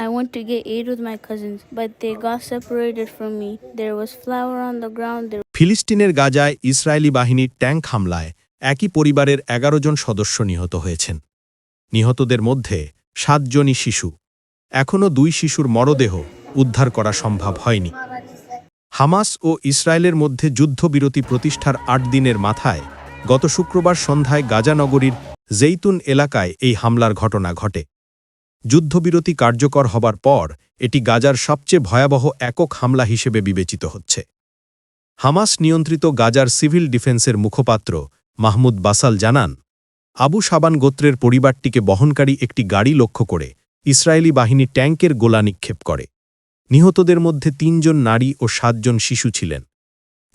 I went to get aid with my cousins, but they got separated from me. There was flour on the ground. There ফিলিস্তিনের গাজায় Israeli বাহিনীর tank হামলায় একই পরিবারের এগারো জন সদস্য নিহত হয়েছেন নিহতদের মধ্যে সাতজনই শিশু এখনও দুই শিশুর মরদেহ উদ্ধার করা সম্ভব হয়নি হামাস ও ইসরায়েলের মধ্যে যুদ্ধবিরতি প্রতিষ্ঠার আট দিনের মাথায় গত শুক্রবার সন্ধ্যায় গাজা নগরীর জেইতুন এলাকায় এই হামলার ঘটনা ঘটে যুদ্ধবিরতি কার্যকর হবার পর, এটি গাজার সবচেয়ে ভয়াবহ একক হামলা হিসেবে বিবেচিত হচ্ছে। হামাস নিয়ন্ত্রিত গাজার সিভিল ডিফেন্সের মুখপাত্র মাহমুদ বাসাল জানান, আবু সাবান গোত্রের পরিবারটিকে বহনকারী একটি গাড়ি লক্ষ্য করে ইসরায়েলি বাহিনী ট্যাঙ্কের গোলা নিক্ষেপ করে। নিহতদের মধ্যে তিনজন নারী ও সাতজন শিশু ছিলেন।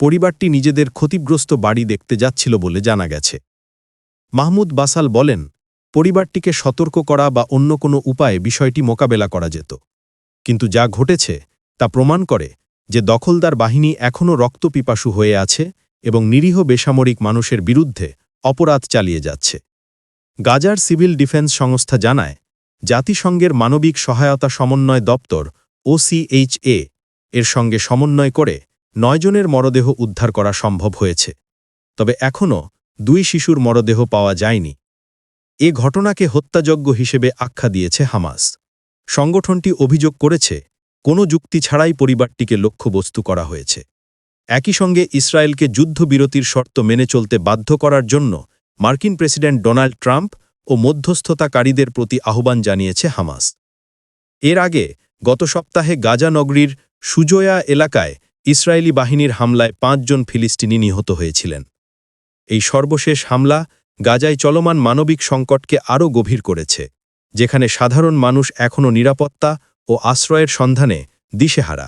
পরিবারটি নিজেদের ক্ষতিগ্রস্ত বাড়ি দেখতে যাচ্ছিল বলে জানা গেছে। মাহমুদ বাসাল বলেন পরিবারটিকে সতর্ক করা বা অন্য কোনো উপায়ে বিষয়টি মোকাবেলা করা যেত। কিন্তু যা ঘটেছে, তা প্রমাণ করে যে দখলদার বাহিনী এখনও রক্তপিপাসু হয়ে আছে এবং নিরীহ বেসামরিক মানুষের বিরুদ্ধে অপরাধ চালিয়ে যাচ্ছে। গাজার সিভিল ডিফেন্স সংস্থা জানায়, জাতিসংঘের মানবিক সহায়তা সমন্বয় দপ্তর ওসিএইচএ এর সঙ্গে সমন্বয় করে নয়জনের মরদেহ উদ্ধার করা সম্ভব হয়েছে। তবে এখনও দুই শিশুর মরদেহ পাওয়া যায়নি। এ ঘটনাকে হত্যাযজ্ঞ হিসেবে আখ্যা দিয়েছে হামাস। সংগঠনটি অভিযোগ করেছে, কোনো যুক্তি ছাড়াই পরিবারটিকে লক্ষ্যবস্তু করা হয়েছে। একই সঙ্গে ইসরায়েলকে যুদ্ধবিরতির শর্ত মেনে চলতে বাধ্য করার জন্য মার্কিন প্রেসিডেন্ট ডোনাল্ড ট্রাম্প ও মধ্যস্থতাকারীদের প্রতি আহ্বান জানিয়েছে হামাস। এর আগে গত সপ্তাহে গাজা নগরীর সুজোয়া এলাকায় ইসরায়েলি বাহিনীর হামলায় পাঁচজন ফিলিস্তিনি নিহত হয়েছিলেন। এই সর্বশেষ হামলা গাজায় চলমান মানবিক সংকটকে আরও গভীর করেছে, যেখানে সাধারণ মানুষ এখনও নিরাপত্তা ও আশ্রয়ের সন্ধানে দিশেহারা।